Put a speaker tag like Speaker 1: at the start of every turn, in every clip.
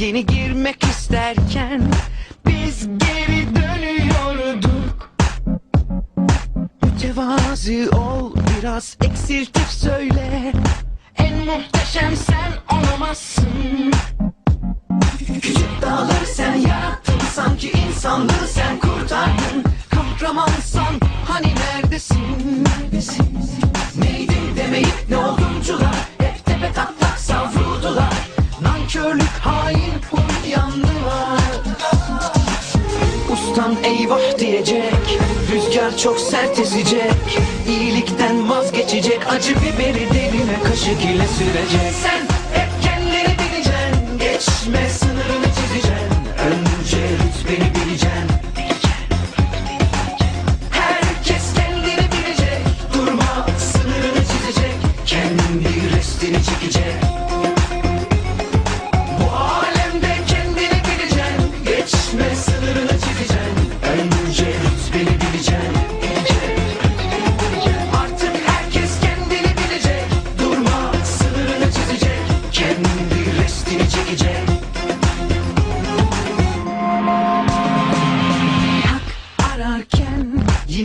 Speaker 1: yeni girmek isterken biz geri dönüyorduk. Mütevazi ol biraz eksiltip söyle En muhteşem sen olamazsın Küçük dağları sen yarattın sanki insanlığı sen kurtardın Kahramansan hani neredesin? Neredesin? Neydim demeyip ne oldumcular Ustan eyvah diyecek. Rüzgar çok sert ezecek. İyilikten vazgeçecek. Acı biberi derine kaşık ile sürecek. Sen hep kendini bileceksin. Geçme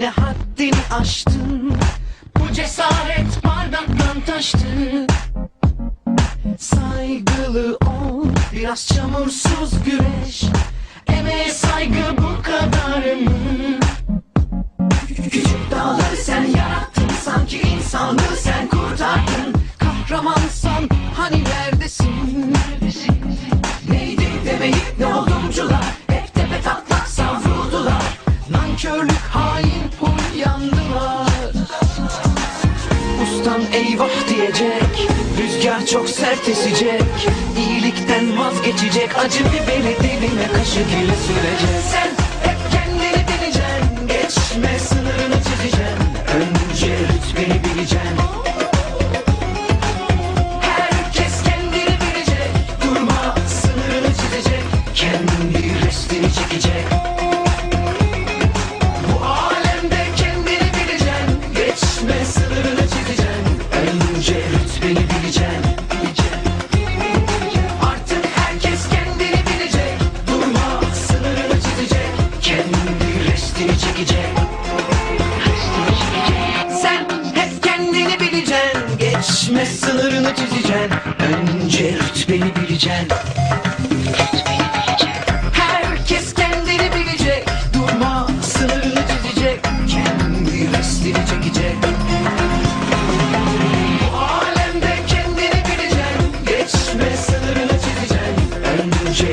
Speaker 1: yine haddini aştın. Bu cesaret bardaktan taştı. Saygılı ol biraz çamursuz güreş. Emeğe saygı bu kadar mı? Küçük dağları sen yarattın sanki insanlığı sen kurtardın. Kahramansan hani neredesin? Neydi demeyip ne oldumcular Hep tepe taklak savruldular Nankörlük hain yandılar. Ustan eyvah diyecek Rüzgar çok sert esecek. İyilikten vazgeçecek Acı biberi diline kaşık ile sürecek. Sen Geçme sınırını çizeceksin. Önce rütbeni bileceksin. Herkes kendini bilecek. Durma sınırını çizecek. Kendi restini çekecek. Bu alemde kendini bileceksin. Geçme sınırını çizeceksin. Önce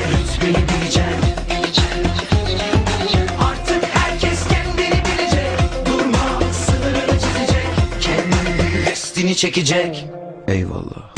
Speaker 1: Restini çekecek. Eyvallah